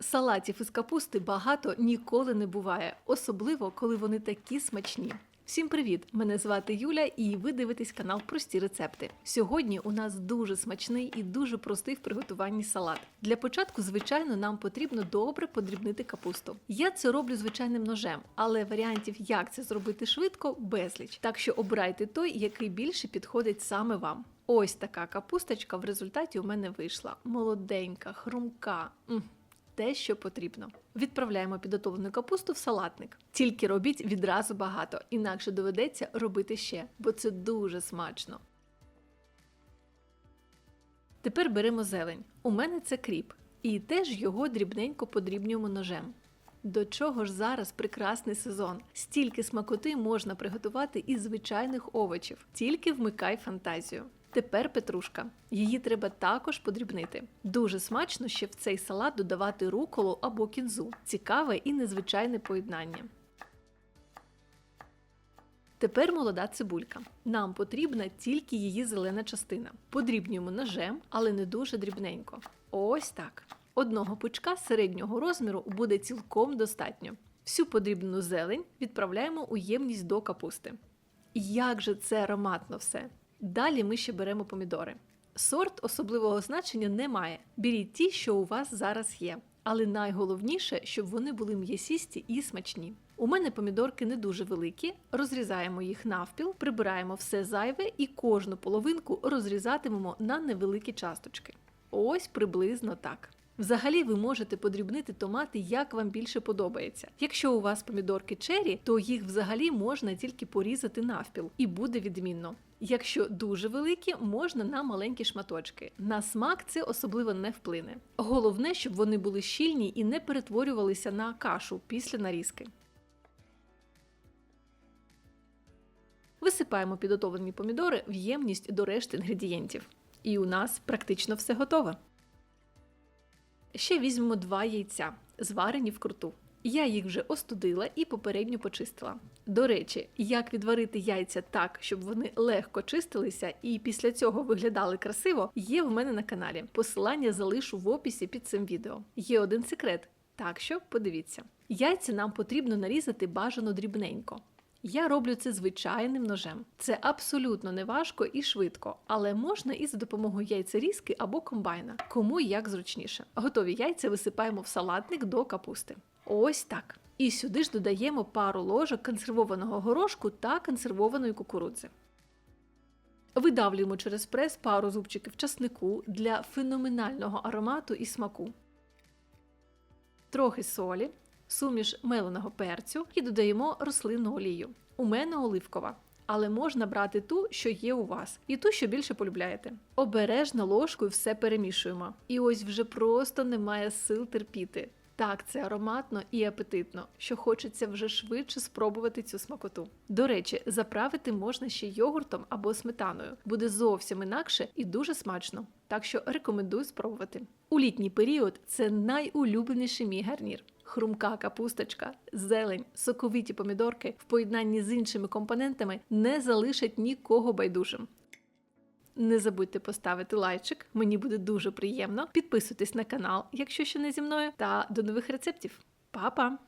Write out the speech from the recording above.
Салатів із капусти багато ніколи не буває, особливо коли вони такі смачні. Всім привіт! Мене звати Юля, і ви дивитесь канал Прості рецепти. Сьогодні у нас дуже смачний і дуже простий в приготуванні салат. Для початку, звичайно, нам потрібно добре подрібнити капусту. Я це роблю звичайним ножем, але варіантів, як це зробити швидко, безліч. Так що обирайте той, який більше підходить саме вам. Ось така капусточка в результаті у мене вийшла. Молоденька, хрумка. М, те, що потрібно. Відправляємо підготовлену капусту в салатник. Тільки робіть відразу багато, інакше доведеться робити ще, бо це дуже смачно. Тепер беремо зелень. У мене це кріп, і теж його дрібненько подрібнюємо ножем. До чого ж зараз прекрасний сезон? Стільки смакоти можна приготувати із звичайних овочів, тільки вмикай фантазію. Тепер петрушка. Її треба також подрібнити. Дуже смачно ще в цей салат додавати руколу або кінзу. Цікаве і незвичайне поєднання. Тепер молода цибулька. Нам потрібна тільки її зелена частина. Подрібнюємо ножем, але не дуже дрібненько. Ось так. Одного пучка середнього розміру буде цілком достатньо. Всю подрібну зелень відправляємо у ємність до капусти. Як же це ароматно все! Далі ми ще беремо помідори. Сорт особливого значення не має. Беріть ті, що у вас зараз є. Але найголовніше, щоб вони були м'ясісті і смачні. У мене помідорки не дуже великі, розрізаємо їх навпіл, прибираємо все зайве і кожну половинку розрізатимемо на невеликі часточки. Ось приблизно так. Взагалі ви можете подрібнити томати, як вам більше подобається. Якщо у вас помідорки чері, то їх взагалі можна тільки порізати навпіл і буде відмінно. Якщо дуже великі, можна на маленькі шматочки. На смак це особливо не вплине. Головне, щоб вони були щільні і не перетворювалися на кашу після нарізки. Висипаємо підготовлені помідори в ємність до решти інгредієнтів. І у нас практично все готове. Ще візьмемо два яйця, зварені вкруту. Я їх вже остудила і попередньо почистила. До речі, як відварити яйця так, щоб вони легко чистилися і після цього виглядали красиво, є в мене на каналі. Посилання залишу в описі під цим відео. Є один секрет, так що подивіться. Яйця нам потрібно нарізати бажано дрібненько. Я роблю це звичайним ножем. Це абсолютно не важко і швидко, але можна і за допомогою яйцерізки або комбайна, кому як зручніше. Готові яйця висипаємо в салатник до капусти. Ось так. І сюди ж додаємо пару ложок консервованого горошку та консервованої кукурудзи. Видавлюємо через прес пару зубчиків часнику для феноменального аромату і смаку. Трохи солі, суміш меленого перцю і додаємо рослинну олію. У мене оливкова, але можна брати ту, що є у вас, і ту, що більше полюбляєте. Обережно ложкою все перемішуємо. І ось вже просто немає сил терпіти. Так, це ароматно і апетитно, що хочеться вже швидше спробувати цю смакоту. До речі, заправити можна ще йогуртом або сметаною. Буде зовсім інакше і дуже смачно. Так що рекомендую спробувати. У літній період це найулюбленіший мій гарнір. Хрумка капусточка, зелень, соковиті помідорки в поєднанні з іншими компонентами не залишать нікого байдужим. Не забудьте поставити лайчик, мені буде дуже приємно. Підписуйтесь на канал, якщо ще не зі мною, та до нових рецептів. Па-па!